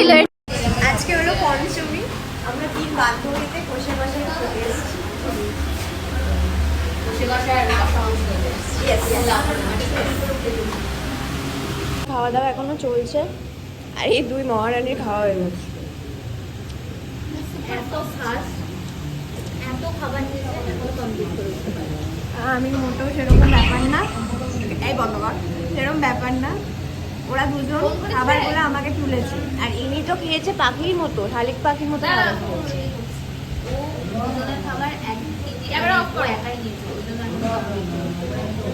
ছিল? আজকে হলো পঞ্চমী। আমরা তিন বান্ধবীতে বসে বসে খেতে এসেছি। Yes, yes. খাওয়া দাওয়া এখনও চলছে। আর এই দুই মহারানীর খাওয়া হয়ে গেছে। আমি মোটেও সেরকম ব্যাপার না। এই বন্ধ সেরকম ব্যাপার না। ওরা দুজন খাবারগুলো আমাকে তুলেছে। আর ইনি তো খেয়েছে পাখির মতো শালিক পাখির মতো।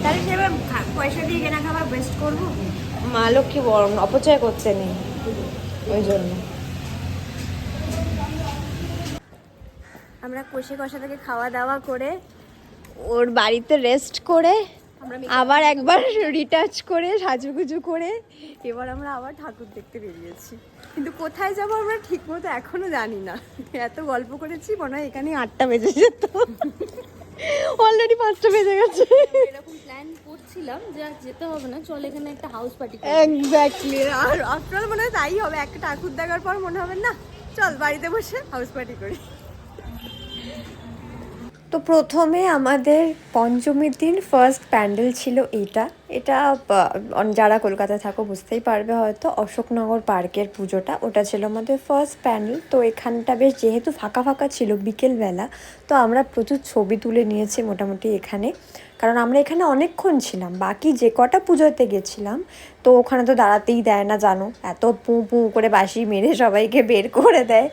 তাহলে সেভাবে খা- পয়সা দিয়ে কেনা খাবার ওয়েস্ট করব? মা লক্ষ্মী বরং অপচয় করছে নেই ওই জন্য। আমরা কষে কষা থেকে খাওয়া দাওয়া করে ওর বাড়িতে রেস্ট করে আবার একবার রিটাচ করে সাজুগুজু করে এবার আমরা আবার ঠাকুর দেখতে বেরিয়েছি। কিন্তু কোথায় যাব আমরা ঠিক মতো এখনও জানি না। এত গল্প করেছি মনে হয় এখানে আটটা বেজে যেত। অলরেডি পাঁচটা বেজে গেছে। এরকম প্ল্যান করছিলাম যে আর যেতে হবে না চল এখানে একটা হাউস পার্টি এক্স্যাক্টলি আর আপনার মনে হয় তাই হবে একটা ঠাকুর দেখার পর মনে হবে না চল বাড়িতে বসে হাউস পার্টি করি। তো প্রথমে আমাদের পঞ্চমীর দিন ফার্স্ট প্যান্ডেল ছিল এইটা। এটা যারা কলকাতায় থাকো বুঝতেই পারবে হয়তো, অশোকনগর পার্কের পুজোটা। ওটা ছিল আমাদের ফার্স্ট প্যান্ডেল তো এখানটা বেশ যেহেতু ফাঁকা ফাঁকা ছিল বিকেলবেলা, তো আমরা প্রচুর ছবি তুলে নিয়েছি মোটামুটি এখানে। কারণ আমরা এখানে অনেকক্ষণ ছিলাম। বাকি যে কটা পুজোতে গেছিলাম, তো ওখানে তো দাঁড়াতেই দেয় না, জানো? এত পু পু করে বাসি মেরে সবাইকে বের করে দেয়।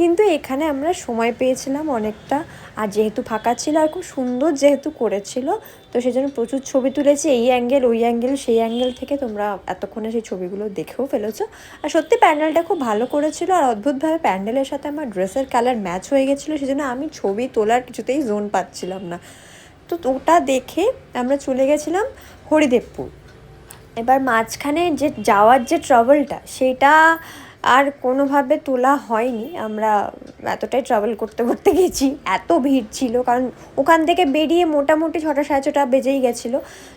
কিন্তু এখানে আমরা সময় পেয়েছিলাম অনেকটা। আর যেহেতু ফাঁকা ছিল, আর খুব সুন্দর যেহেতু করেছিল, তো সেই জন্য প্রচুর ছবি তুলেছি। এই অ্যাঙ্গেল ওই অ্যাঙ্গেল সেই অ্যাঙ্গেল থেকে তোমরা এতক্ষণে সেই ছবিগুলো দেখেও ফেলেছো। আর সত্যি প্যান্ডেলটা খুব ভালো করেছিল, আর অদ্ভুতভাবে প্যান্ডেলের সাথে আমার ড্রেসের কালার ম্যাচ হয়ে গেছিল সেই জন্য আমি ছবি তোলার কিছুতেই জোন পাচ্ছিলাম না। তো ওটা দেখে আমরা চলে গেছিলাম হরিদেবপুর। এবার মাঝখানে যে যাওয়ার যে ট্রাভেলটা সেটা আর কোনোভাবে তোলা হয়নি। আমরা এতটাই ট্রাভেল করতে করতে গেছি। এত ভিড় ছিল, কারণ ওখান থেকে বেরিয়ে মোটামুটি ছটা, সাড়ে ছটা বেজেই গেছিল।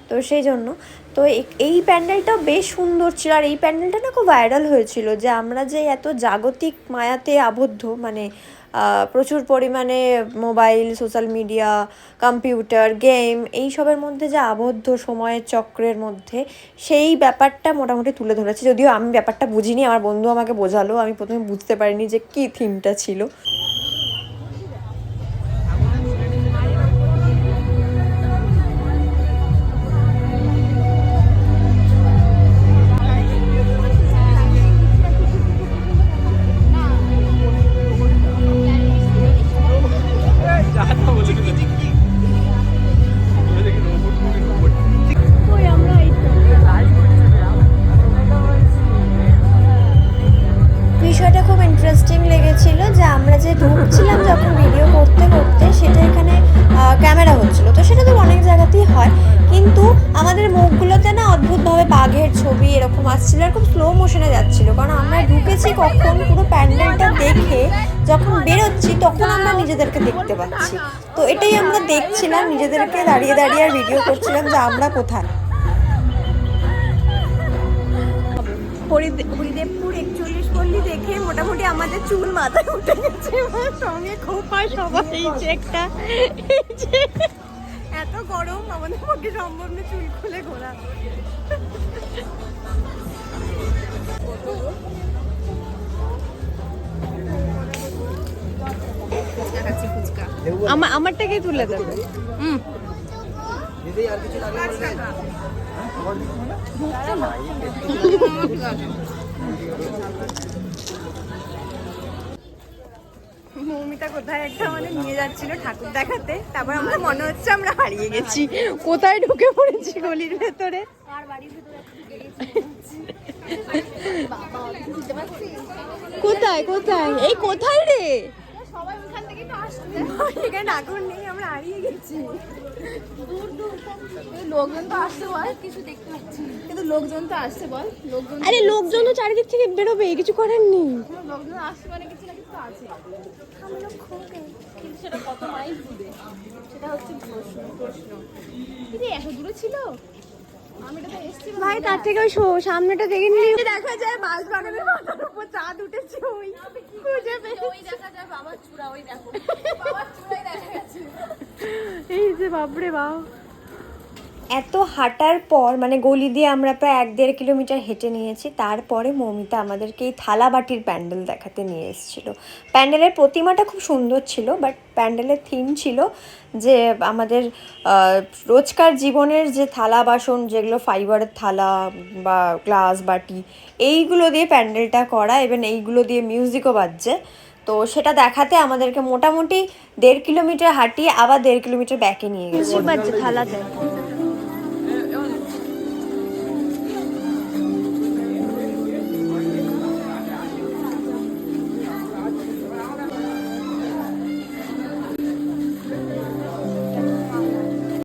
তো সেই জন্য তো এই প্যান্ডেলটা বেশ সুন্দর ছিল। আর এই প্যান্ডেলটা না খুব ভাইরাল হয়েছিল যে আমরা যে এত জাগতিক মায়াতে আবদ্ধ মানে প্রচুর পরিমাণে mobile, social media, computer, game এইসবের মধ্যে যে আবদ্ধ সময়ের চক্রের মধ্যে, সেই ব্যাপারটা মোটামুটি তুলে ধরেছে। যদিও আমি ব্যাপারটা বুঝিনি, আমার বন্ধু আমাকে বোঝালো, আমি প্রথমে বুঝতে পারিনি যে কী থিমটা ছিল। ঢুকছিলাম যখন ভিডিও করতে করতে সেটা এখানে ক্যামেরা হচ্ছিল। তো সেটা তো অনেক জায়গাতেই হয়। কিন্তু আমাদের মুখগুলোতে না অদ্ভুতভাবে বাঘের ছবি এরকম আসছিল খুব স্লো মোশনে যাচ্ছিল। কারণ আমরা ঢুকেছি কখন পুরো প্যান্ডেলটা দেখে যখন বেরোচ্ছি তখন আমরা নিজেদেরকে দেখতে পাচ্ছি। তো এটাই আমরা দেখছিলাম, নিজেদেরকে দাঁড়িয়ে দাঁড়িয়ে আর ভিডিও করছিলাম যে আমরা কোথায়। হরিদেবপুর একচল্লিশ পল্লী দেখে মোটামুটি আমাদের চুল মাথায় উঠে গেছে। আমার সঙ্গে খোপা সবাই এই যে একটা এত গরম আমাদের পক্ষে সম্ভব না চুল খুলে ঘোরা। আমার আমারটাকেই তুলে দেবে। মৌমিতা কোথায় একটা আমাদের নিয়ে যাচ্ছিল ঠাকুর দেখাতে, তারপর আমরা মনে হচ্ছে আমরা হারিয়ে গেছি। কোথায় ঢুকে পড়েছি গলির ভেতরে? কোথায় কোথায়? এই কোথায় রে? সবাই এখানে নেই আমরা হারিয়ে গেছি। দূর দূর লোকজন তো আসছে বল কিছু দেখতে পাচ্ছি কিন্তু লোকজন তো আসছে বল লোকজন আরে লোকজন তো চারিদিক থেকে বেরোবে কিছু করার নেই। লোকজন আসছে মানে কিছু না কিছু আছে। কিন্তু সেটা কত মাইল দূরে? সেটা হচ্ছে প্রশ্ন প্রশ্ন। এত দূরে ছিল? ভাই তার থেকে ওই সামনেটা দেখে নিয়ে দেখা যায় বাস বাগানের মাথার উপর চাঁদ উঠেছে ওই খুঁজে এই যে বাপরে বাপ। এত হাঁটার পর মানে গলি দিয়ে আমরা প্রায় এক দেড় কিলোমিটার হেঁটে নিয়েছি, তারপরে মৌমিতা আমাদেরকে এই থালাবাটির প্যান্ডেল দেখাতে নিয়ে এসেছিল। প্যান্ডেলের প্রতিমাটা খুব সুন্দর ছিল বাট প্যান্ডেলের থিম ছিল যে আমাদের রোজকার জীবনের যে থালা বাসন, যেগুলো ফাইবারের থালা বা গ্লাস বাটি, এইগুলো দিয়ে প্যান্ডেলটা করা এবং এইগুলো দিয়ে মিউজিকও বাজছে। তো সেটা দেখাতে আমাদেরকে মোটামুটি দেড় কিলোমিটার হাঁটিয়ে আবার দেড় কিলোমিটার ব্যাকে নিয়ে গেছে। থালাতে।